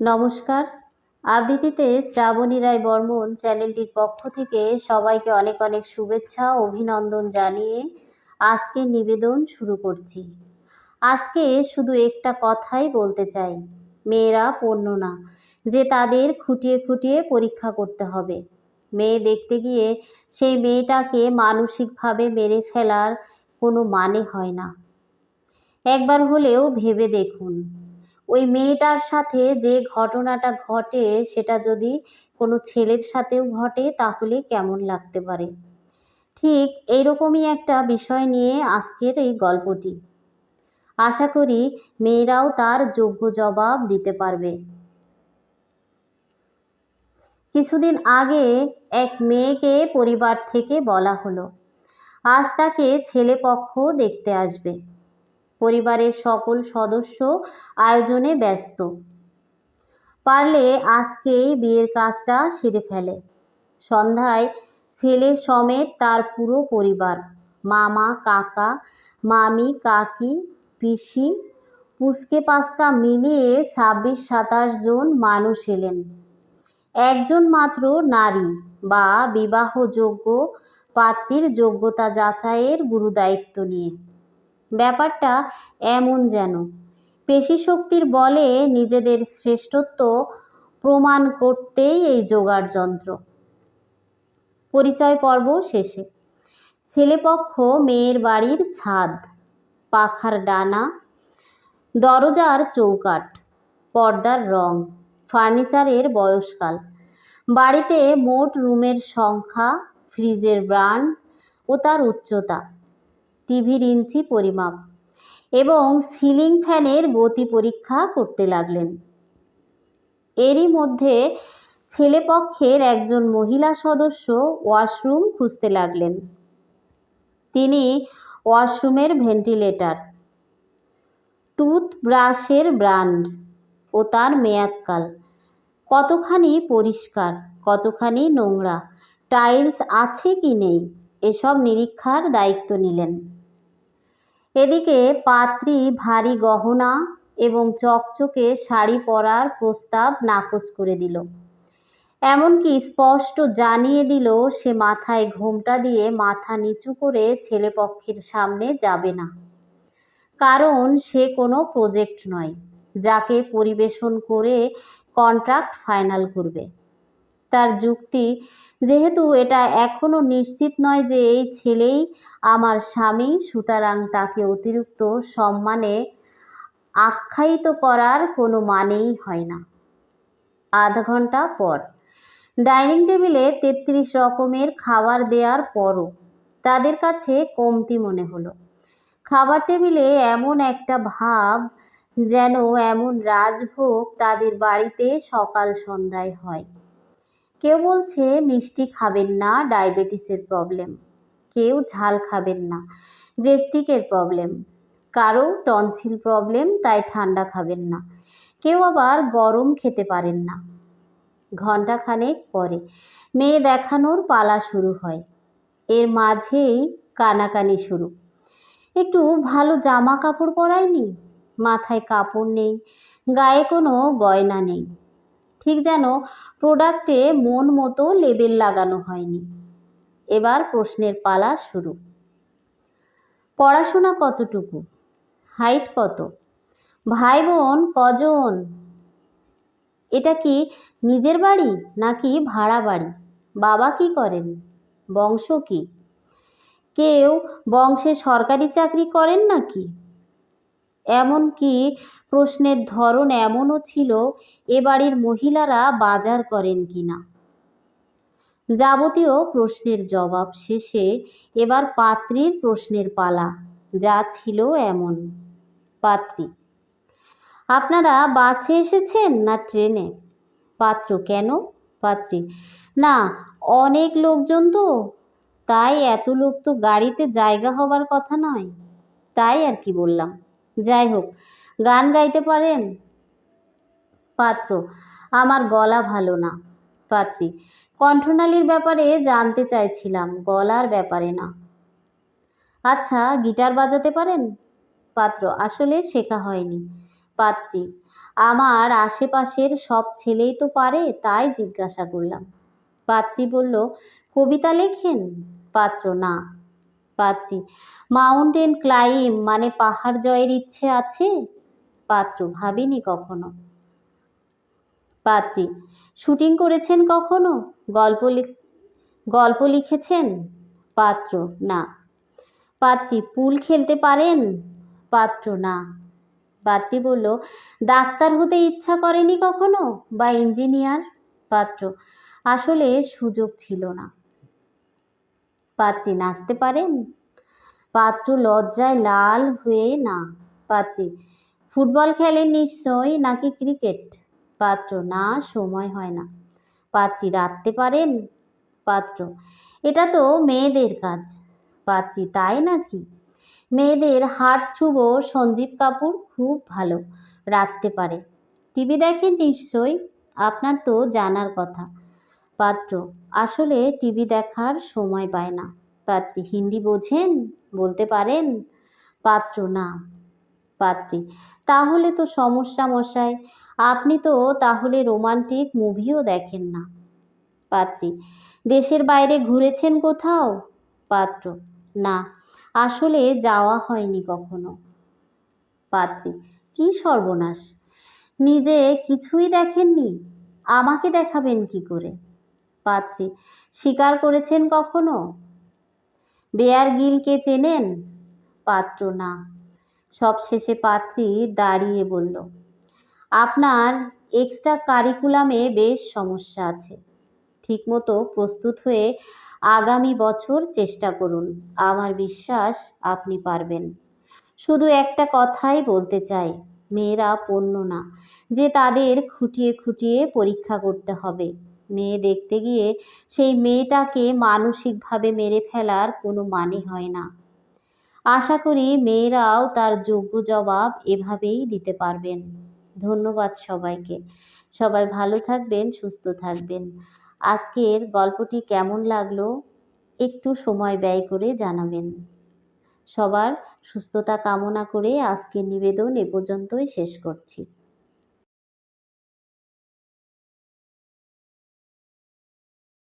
নমস্কার। আবৃত্তিতে শ্রাবণী রায় বর্মন চ্যানেলটির পক্ষ থেকে সবাইকে অনেক অনেক শুভেচ্ছা অভিনন্দন জানিয়ে আজকে নিবেদন শুরু করছি। আজকে শুধু একটা কথাই বলতে চাই, মেয়েরা পণ্য না, যে তাদের খুঁটিয়ে খুঁটিয়ে পরীক্ষা করতে হবে। মেয়ে দেখতে গিয়ে সেই মেয়েটাকে মানসিকভাবে মেরে ফেলার কোনো মানে হয় না। একবার হলেও ভেবে দেখুন ওই মেয়েটার সাথে যে ঘটনাটা ঘটে, সেটা যদি কোনো ছেলের সাথেও ঘটে, তাহলে কেমন লাগতে পারে? ঠিক এইরকমই একটা বিষয় নিয়ে আজকের এই গল্পটি। আশা করি মেয়েরাও তার যোগ্য জবাব দিতে পারবে। কিছুদিন আগে এক মেয়েকে পরিবার থেকে বলা হলো। আজ তাকে ছেলেপক্ষ দেখতে আসবে। পরিবারের সকল সদস্য আয়োজনে ব্যস্ত। পারলে আজকেই বিয়ের কাজটা সেরে ফেলে। সন্ধ্যায় ছেলে সমেত তার পুরো পরিবার, মামা, কাকা, মামি, কাকি, পিসি পুচকে পাস্তা মিলিয়ে ছাব্বিশ, সাতাশ জন মানুষ এলেন। একজন মাত্র নারী বা বিবাহযোগ্য পাত্রীর যোগ্যতা যাচাইয়ের গুরুদায়িত্ব নিয়ে। ব্যাপারটা এমন যেন। পেশিশক্তির বলে নিজেদের শ্রেষ্ঠত্ব প্রমাণ করতেই এই জোগাড় যন্ত্র। পরিচয় পর্ব শেষে। ছেলেপক্ষ মেয়ের বাড়ির ছাদ, পাখার ডানা, দরজার চৌকাঠ, পর্দার রং, ফার্নিচারের বয়সকাল। বাড়িতে মোট রুমের সংখ্যা, ফ্রিজের ব্র্যান্ড ও তার উচ্চতা। টিভির ইঞ্চি পরিমাপ এবং সিলিং ফ্যানের গতি পরীক্ষা করতে লাগলেন। এরই মধ্যে ছেলেপক্ষের একজন মহিলা সদস্য ওয়াশরুম খুঁজতে লাগলেন। তিনি ওয়াশরুমের ভেন্টিলেটর, টুথব্রাশের ব্র্যান্ড ও তার মেয়াদকাল, কতখানি পরিষ্কার, কতখানি নোংরা, টাইলস আছে কি নেই, এসব নিরীক্ষার দায়িত্ব নিলেন। এদিকে পাত্রী ভারী গহনা এবং চকচকে শাড়ি পরার প্রস্তাব নাকচ করে দিল। এমনকি স্পষ্ট জানিয়ে দিল, সে মাথায় ঘোমটা দিয়ে মাথা নিচু করে ছেলেপক্ষের সামনে যাবে না। কারণ সে কোনো প্রজেক্ট নয়, যাকে পরিবেশন করে কন্ট্রাক্ট ফাইনাল করবে। তার যুক্তি যেহেতু এটা এখনও নিশ্চিত নয় যে এই ছেলেই আমার স্বামী, সুতরাং তাকে অতিরিক্ত সম্মানে আখ্যায়িত করার কোনো মানেই হয় না। আধ ঘণ্টা পর। ডাইনিং টেবিলে তেত্রিশ রকমের খাবার দেওয়ার পরও তাদের কাছে কমতি মনে হলো। খাবার টেবিলে এমন একটা ভাব যেন এমন রাজভোগ তাদের বাড়িতে সকাল সন্ধ্যায় হয়। কেউ বলছে, মিষ্টি খাবেন না, ডায়াবেটিসের প্রবলেম। কেউ ঝাল খাবেন না, গ্যাস্ট্রিকের প্রবলেম। কারও টনসিল প্রবলেম, তাই ঠান্ডা খাবেন না। কেউ আবার গরম খেতে পারেন না। ঘণ্টাখানেক পরে মেয়ে দেখানোর পালা শুরু হয়। এর মাঝেই কানাকানি শুরু। একটু ভালো জামা কাপড় পরায়নি মাথায় কাপড় নেই, গায়ে কোনো গয়না নেই। ঠিক যেন প্রোডাক্টে মন মতো লেবেল লাগানো হয়নি। এবার প্রশ্নের পালা শুরু। পড়াশোনা কতটুকু? হাইট কত? ভাই বোন কজন? এটা কি নিজের বাড়ি নাকি ভাড়া বাড়ি? বাবা কি করেন? বংশ কি? কেউ বংশে সরকারি চাকরি করেন নাকি? এমনকি প্রশ্নের ধরন এমনও ছিল, এ বাড়ির মহিলারা বাজার করেন কি না যাবতীয় প্রশ্নের জবাব শেষে এবার পাত্রীর প্রশ্নের পালা, যা ছিল এমন। পাত্রী, আপনারা বাসে এসেছেন না ট্রেনে? পাত্র কেন? পাত্রী, না, অনেক লোকজন তো, তাই এত লোক তো গাড়িতে জায়গা হবার কথা নয়। তাই আর কি বললাম। যাই হোক, গান গাইতে পারেন? পাত্র, আমার গলা ভালো না। পাত্রী, কণ্ঠনালীর ব্যাপারে জানতে চাইছিলাম, গলার ব্যাপারে না। আচ্ছা গিটার বাজাতে পারেন? পাত্র, আসলে শেখা হয়নি। পাত্রী, আমার আশেপাশের সব ছেলেই তো পারে, তাই জিজ্ঞাসা করলাম। পাত্রী বলল, কবিতা লেখেন? পাত্র, না। পাত্রী। মাউন্টেন ক্লাইম মানে পাহাড় জয়ের ইচ্ছে আছে? পাত্র, ভাবিনি কখনো। পাত্রী, শুটিং করেছেন কখনো? গল্প গল্প লিখেছেন? পাত্র, না। পাত্রী, পুল খেলতে পারেন? পাত্র, না। পাত্রী বলল, ডাক্তার হতে ইচ্ছা করেনি কখনো? বা ইঞ্জিনিয়ার? পাত্র, আসলে সুযোগ ছিল না। পাত্রী নাচতে পারেন? পাত্র লজ্জায় লাল হয়ে না। পাত্রী, ফুটবল খেলেন নিশ্চয়ই নাকি ক্রিকেট? পাত্র, না, সময় হয় না। পাত্রী রাঁধতে পারেন? পাত্র, এটা তো মেয়েদের কাজ। পাত্রী, তাই নাকি? মেয়েদের হাট থ্রুব সঞ্জীব কাপুর খুব ভালো রাখতে পারে। টিভি দেখেন নিশ্চয়ই, আপনার তো জানার কথা। পাত্র। আসলে টিভি দেখার সময় পায় না। পাত্রী হিন্দি বোঝেন, বলতে পারেন, পাত্র না, পাত্রী। তাহলে তো সমস্যা মশাই, আপনি তো তাহলে রোমান্টিক মুভিও দেখেন না। পাত্রী, দেশের বাইরে ঘুরেছেন কোথাও? পাত্র, না, আসলে যাওয়া হয়নি কখনো। পাত্রী, কি সর্বনাশ, নিজে কিছুই দেখেননি? আমাকে দেখাবেন কি করে? পাত্রী। স্বীকার করেছেন কখনো? বেয়ার গিলকে চেনেন? পাত্র না। সবশেষে পাত্রী দাঁড়িয়ে বলল, আপনার এক্সট্রা কারিকুলামে বেশ সমস্যা আছে। ঠিকমতো প্রস্তুত হয়ে আগামী বছর চেষ্টা করুন। আমার বিশ্বাস আপনি পারবেন। শুধু একটা কথাই বলতে চাই, মেয়েরা পণ্য না, যে তাদের খুঁটিয়ে খুঁটিয়ে পরীক্ষা করতে হবে। মেয়ে দেখতে গিয়ে সেই মেয়েটাকে মানসিকভাবে মেরে ফেলার কোনো মানে হয় না। আশা করি মেয়েরাও তার যোগ্য জবাব এভাবেই দিতে পারবেন। ধন্যবাদ সবাইকে। সবাই ভালো থাকবেন, সুস্থ থাকবেন। আজকের গল্পটি কেমন লাগল একটু সময় ব্যয় করে জানাবেন। সবার সুস্থতা কামনা করে আজকের নিবেদন এ পর্যন্তই শেষ করছি।